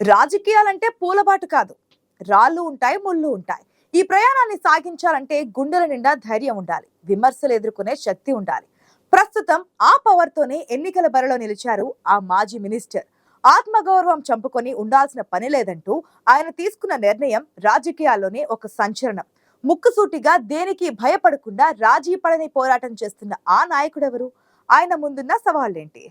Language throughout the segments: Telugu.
రాజకీయాలంటే పూలబాటు కాదు. రాళ్ళు ఉంటాయి ముళ్ళు ఉంటాయి. ఈ ప్రయాణాన్ని సాగించాలంటే గుండెల నిండా ధైర్యం ఉండాలి. విమర్శలు ఎదుర్కొనే శక్తి ఉండాలి. ప్రస్తుతం ఆ పవర్ తోనే ఎన్నికల బరిలో నిలిచారు ఆ మాజీ మినిస్టర్. ఆత్మగౌరవం చంపుకొని ఉండాల్సిన పని లేదంటూ ఆయన తీసుకున్న నిర్ణయం రాజకీయాల్లోనే ఒక సంచలనం. ముక్కుసూటిగా దేనికి భయపడకుండా రాజీ పడని పోరాటం చేస్తున్న ఆ నాయకుడెవరు? ఆయన ముందున్న సవాళ్ళేంటి?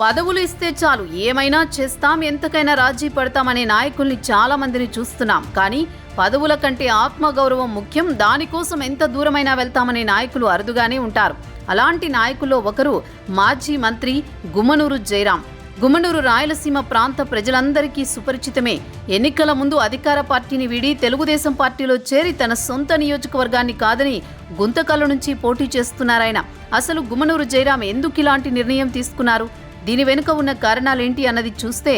పదవులు ఇస్తే చాలు ఏమైనా చేస్తాం ఎంతకైనా రాజీ పడతామనే నాయకుల్ని చాలా మందిని చూస్తున్నాం. కానీ పదవుల కంటే ఆత్మగౌరవం ముఖ్యం. దానికోసం ఎంత దూరమైనా వెళ్తామనే నాయకులు అరుదుగానే ఉంటారు. అలాంటి నాయకుల్లో ఒకరు మాజీ మంత్రి గుమ్మనూరు జయరాం. గుమ్మనూరు రాయలసీమ ప్రాంత ప్రజలందరికీ సుపరిచితమే. ఎన్నికల ముందు అధికార పార్టీని వీడి తెలుగుదేశం పార్టీలో చేరి తన సొంత నియోజకవర్గాన్ని కాదని గుంతకల్లు నుంచి పోటీ చేస్తున్నారాయన. అసలు గుమ్మనూరు జయరాం ఎందుకు ఇలాంటి నిర్ణయం తీసుకున్నారు? దీని వెనుక ఉన్న కారణాలేంటి అన్నది చూస్తే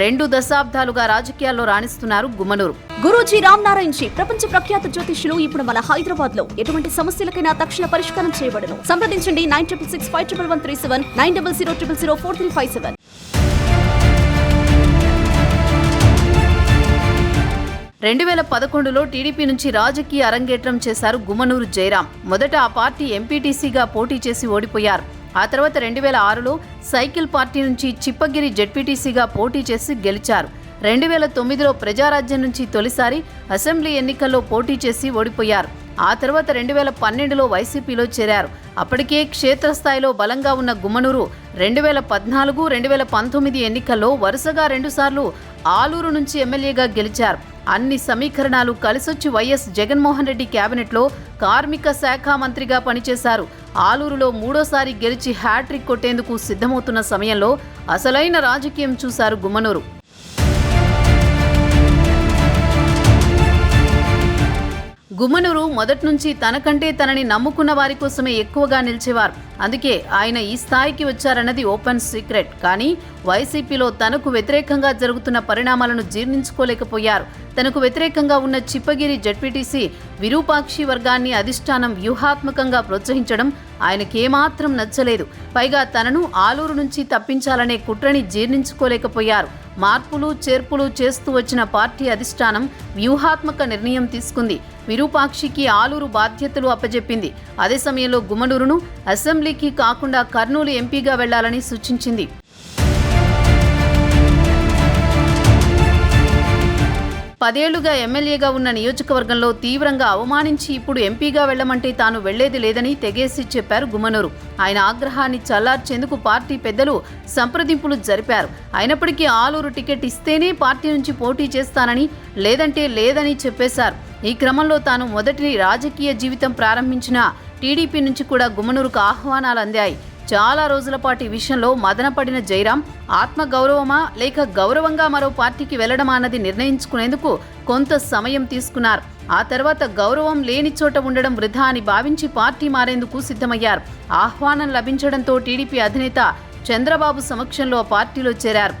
రెండు దశాబ్దాలుగా రాజకీయాల్లో రాణిస్తున్నారు గుమ్మనూరు గురూజీ రామ్ నారాయణ్ జీ ప్రపంచ ప్రఖ్యాత జ్యోతిష్యులు ఇప్పుడు మన హైదరాబాద్లో ఎటువంటి సమస్యలకైనా తక్షణ పరిష్కారం చేయబడను. సంప్రదించండి nine triple six five triple one three seven nine double zero triple zero four three five seven. రెండు వేల పదకొండులో టీడీపీ నుంచి రాజకీయ అరంగేట్రం చేశారు గుమ్మనూరు జయరాం. మొదట ఆ పార్టీ ఎంపీటీసీగా పోటీ చేసి ఓడిపోయారు. ఆ తర్వాత రెండు వేల ఆరులో సైకిల్ పార్టీ నుంచి చిప్పగిరి జెడ్పీటీసీగా పోటీ చేసి గెలిచారు. రెండు వేల తొమ్మిదిలో ప్రజారాజ్యం నుంచి తొలిసారి అసెంబ్లీ ఎన్నికల్లో పోటీ చేసి ఓడిపోయారు. ఆ తర్వాత రెండు వేల పన్నెండులో వైసీపీలో చేరారు. అప్పటికే క్షేత్రస్థాయిలో బలంగా ఉన్న గుమ్మనూరు రెండు వేల పద్నాలుగు రెండు వేల పంతొమ్మిది ఎన్నికల్లో వరుసగా రెండుసార్లు ఆలూరు నుంచి ఎమ్మెల్యేగా గెలిచారు. అన్ని సమీకరణాలు కలిసొచ్చి వైఎస్ జగన్మోహన్ రెడ్డి కేబినెట్లో కార్మిక శాఖ మంత్రిగా పనిచేశారు. ఆలూరులో మూడోసారి గెలిచి హ్యాట్రిక్ కొట్టేందుకు సిద్ధమవుతున్న సమయంలో అసలైన రాజకీయం చూశారు గుమ్మనూరు. గుమ్మనూరు మొదటి నుంచి తనకంటే తనని నమ్ముకున్న వారి కోసమే ఎక్కువగా నిలిచేవారు. అందుకే ఆయన ఈ స్థాయికి వచ్చారన్నది ఓపెన్ సీక్రెట్. కానీ వైసీపీలో తనకు వ్యతిరేకంగా జరుగుతున్న పరిణామాలను జీర్ణించుకోలేకపోయారు. తనకు వ్యతిరేకంగా ఉన్న చిప్పగిరి జడ్పీటీసీ విరూపాక్షి వర్గాన్ని అధిష్టానం వ్యూహాత్మకంగా ప్రోత్సహించడం ఆయనకేమాత్రం నచ్చలేదు. పైగా తనను ఆలూరు నుంచి తప్పించాలనే కుట్రని జీర్ణించుకోలేకపోయారు. మార్పులు చేర్పులు చేస్తూ వచ్చిన పార్టీ అధిష్టానం వ్యూహాత్మక నిర్ణయం తీసుకుంది. విరూపాక్షికి ఆలూరు బాధ్యతలు అప్పజెప్పింది. అదే సమయంలో గుమనూరును అసెంబ్లీకి కాకుండా కర్నూలు ఎంపీగా వెళ్ళాలని సూచించింది. పదేళ్ళుగా ఎమ్మెల్యేగా ఉన్న నియోజకవర్గంలో తీవ్రంగా అవమానించి ఇప్పుడు ఎంపీగా వెళ్ళమంటే తాను వెళ్ళేది లేదని తెగేసి చెప్పారు గుమ్మనూరు. ఆయన ఆగ్రహాన్ని చల్లార్చేందుకు పార్టీ పెద్దలు సంప్రదింపులు జరిపారు. అయినప్పటికీ ఆలూరు టికెట్ ఇస్తేనే పార్టీ నుంచి పోటీ చేస్తానని లేదంటే లేదని చెప్పేశారు. ఈ క్రమంలో తాను మొదటి రాజకీయ జీవితం ప్రారంభించిన టీడీపీ నుంచి కూడా గుమ్మనూరుకు ఆహ్వానాలు అందాయి. చాలా రోజుల పాటు ఈ విషయంలో మదనపడిన జైరాం ఆత్మగౌరవమా లేక గౌరవంగా మరో పార్టీకి వెళ్ళడమా అన్నది నిర్ణయించుకునేందుకు కొంత సమయం తీసుకున్నారు. ఆ తర్వాత గౌరవం లేని చోట ఉండడం వృధా అని భావించి పార్టీ మారేందుకు సిద్ధమయ్యారు. ఆహ్వానం లభించడంతో టీడీపీ అధినేత చంద్రబాబు సమక్షంలో పార్టీలో చేరారు.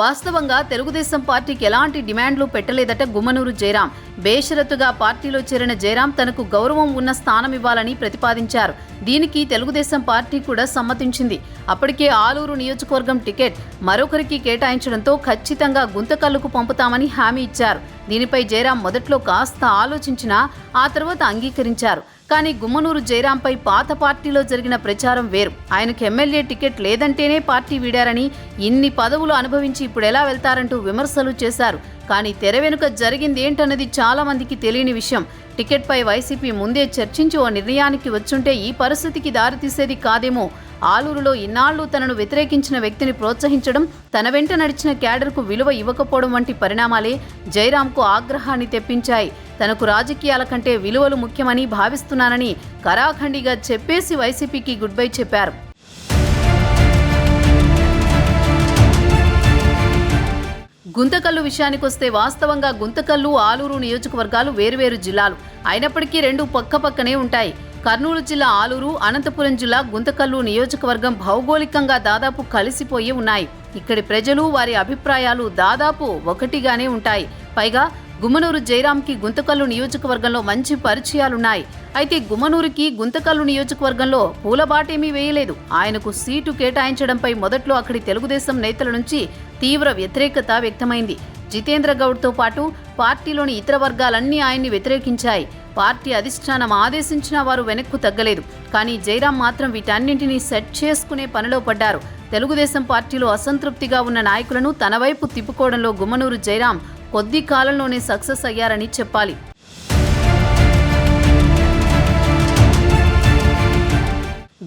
వాస్తవంగా తెలుగుదేశం పార్టీకి ఎలాంటి డిమాండ్లు పెట్టలేదట గుమ్మనూరు జయరాం బేషరతుగా పార్టీలో చేరిన జయరాం తనకు గౌరవం ఉన్న స్థానం ఇవ్వాలని ప్రతిపాదించారు. దీనికి తెలుగుదేశం పార్టీ కూడా సమ్మతించింది. అప్పటికే ఆలూరు నియోజకవర్గం టికెట్ మరొకరికి కేటాయించడంతో ఖచ్చితంగా గుంతకల్లుకు పంపుతామని హామీ ఇచ్చారు. దీనిపై జయరాం మొదట్లో కాస్త ఆలోచించినా ఆ తర్వాత అంగీకరించారు. కానీ గుమ్మనూరు జయరాంపై పాత పార్టీలో జరిగిన ప్రచారం వేరు. ఆయనకు ఎమ్మెల్యే టికెట్ లేదంటేనే పార్టీ వీడారని ఇన్ని పదవులు అనుభవించి ఇప్పుడు ఎలా వెళ్తారంటూ విమర్శలు చేశారు. కానీ తెర వెనుక జరిగింది ఏంటన్నది చాలా మందికి తెలియని విషయం. టికెట్పై వైసీపీ ముందే చర్చించి ఓ నిర్ణయానికి వచ్చుంటే ఈ పరిస్థితికి దారితీసేది కాదేమో. ఆలూరులో ఇన్నాళ్ళు తనను వ్యతిరేకించిన వ్యక్తిని ప్రోత్సహించడం తన వెంట నడిచిన క్యాడర్కు విలువ ఇవ్వకపోవడం వంటి పరిణామాలే జయరాంకు ఆగ్రహాన్ని తెప్పించాయి. తనకు రాజకీయాల కంటే విలువలు ముఖ్యమని భావిస్తున్నానని కరాఖండిగా చెప్పేసి వైసీపీకి గుడ్ బై చెప్పారు. గుంతకల్లు విషయానికొస్తే వాస్తవంగా గుంతకల్లు ఆలూరు నియోజకవర్గాలు వేరువేరు జిల్లాలు. అయినప్పటికీ రెండు పక్కపక్కనే ఉంటాయి. కర్నూలు జిల్లా ఆలూరు అనంతపురం జిల్లా గుంతకల్లు నియోజకవర్గం భౌగోళికంగా దాదాపు కలిసిపోయి ఉన్నాయి. ఇక్కడి ప్రజలు వారి అభిప్రాయాలు దాదాపు ఒకటిగానే ఉంటాయి. పైగా గుమ్మనూరు జయరాంకి గుంతకల్లు నియోజకవర్గంలో మంచి పరిచయాలున్నాయి. అయితే గుమ్మనూరుకి గుంతకల్లు నియోజకవర్గంలో పూలబాటేమీ వేయలేదు. ఆయనకు సీటు కేటాయించడంపై మొదట్లో అక్కడి తెలుగుదేశం నేతల నుంచి తీవ్ర వ్యతిరేకత వ్యక్తమైంది. జితేంద్ర గౌడ్తో పాటు పార్టీలోని ఇతర వర్గాలన్నీ ఆయన్ని వ్యతిరేకించాయి. పార్టీ అధిష్టానం ఆదేశించిన వారు వెనక్కు తగ్గలేదు. కానీ జయరాం మాత్రం వీటన్నింటినీ సెట్ చేసుకునే పనిలో పడ్డారు. తెలుగుదేశం పార్టీలో అసంతృప్తిగా ఉన్న నాయకులను తన వైపు తిప్పుకోవడంలో గుమ్మనూరు జయరాం కొద్ది కాలంలోనే సక్సెస్ అయ్యారని చెప్పాలి.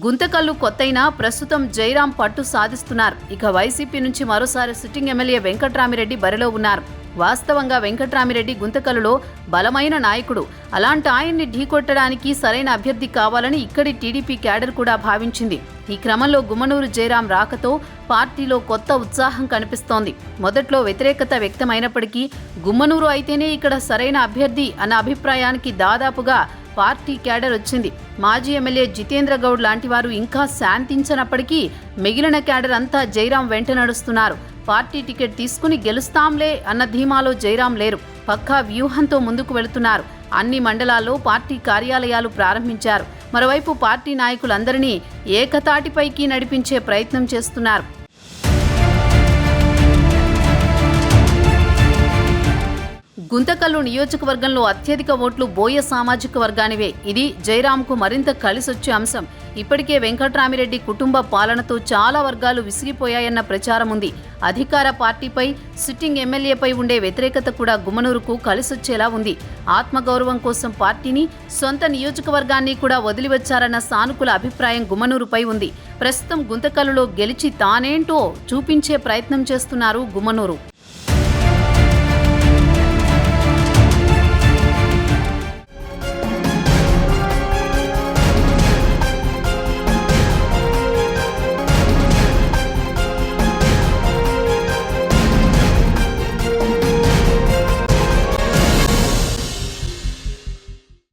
గుంతకల్లు కొత్తైనా ప్రస్తుతం జైరాం పట్టు సాధిస్తున్నారు. ఇక వైసీపీ నుంచి మరోసారి సిట్టింగ్ ఎమ్మెల్యే వెంకట్రామిరెడ్డి బరిలో ఉన్నారు. వాస్తవంగా వెంకట్రామిరెడ్డి గుంతకలలో బలమైన నాయకుడు. అలాంటి ఆయన్ని ఢీకొట్టడానికి సరైన అభ్యర్థి కావాలని ఇక్కడి టీడీపీ క్యాడర్ కూడా భావించింది. ఈ క్రమంలో గుమ్మనూరు జయరాం రాకతో పార్టీలో కొత్త ఉత్సాహం కనిపిస్తోంది. మొదట్లో వ్యతిరేకత వ్యక్తమైనప్పటికీ గుమ్మనూరు అయితేనే ఇక్కడ సరైన అభ్యర్థి అన్న అభిప్రాయానికి దాదాపుగా పార్టీ క్యాడర్ వచ్చింది. మాజీ ఎమ్మెల్యే జితేంద్ర గౌడ్ లాంటి వారు ఇంకా శాంతించనప్పటికీ మిగిలిన క్యాడర్ అంతా జైరాం వెంట నడుస్తున్నారు. పార్టీ టికెట్ తీసుకుని గెలుస్తాంలే అన్న ధీమాలో జైరాం లేరు. పక్కా వ్యూహంతో ముందుకు వెళుతున్నారు. అన్ని మండలాల్లో పార్టీ కార్యాలయాలు ప్రారంభించారు. మరోవైపు పార్టీ నాయకులందరినీ ఏకతాటిపైకి నడిపించే ప్రయత్నం చేస్తున్నారు. గుంతకల్లు నియోజకవర్గంలో అత్యధిక ఓట్లు బోయ సామాజిక వర్గానివే. ఇది జయరాంకు మరింత కలిసొచ్చే అంశం. ఇప్పటికే వెంకట్రామిరెడ్డి కుటుంబ పాలనతో చాలా వర్గాలు విసిగిపోయాయన్న ప్రచారం ఉంది అధికార పార్టీపై సిట్టింగ్ ఎమ్మెల్యేపై ఉండే వ్యతిరేకత కూడా గుమ్మనూరుకు కలిసొచ్చేలా ఉంది. ఆత్మగౌరవం కోసం పార్టీని సొంత నియోజకవర్గాన్ని కూడా వదిలివచ్చారన్న సానుకూల అభిప్రాయం గుమ్మనూరుపై ఉంది. ప్రస్తుతం గుంతకల్లులో గెలిచి తానేంటో చూపించే ప్రయత్నం చేస్తున్నారు గుమ్మనూరు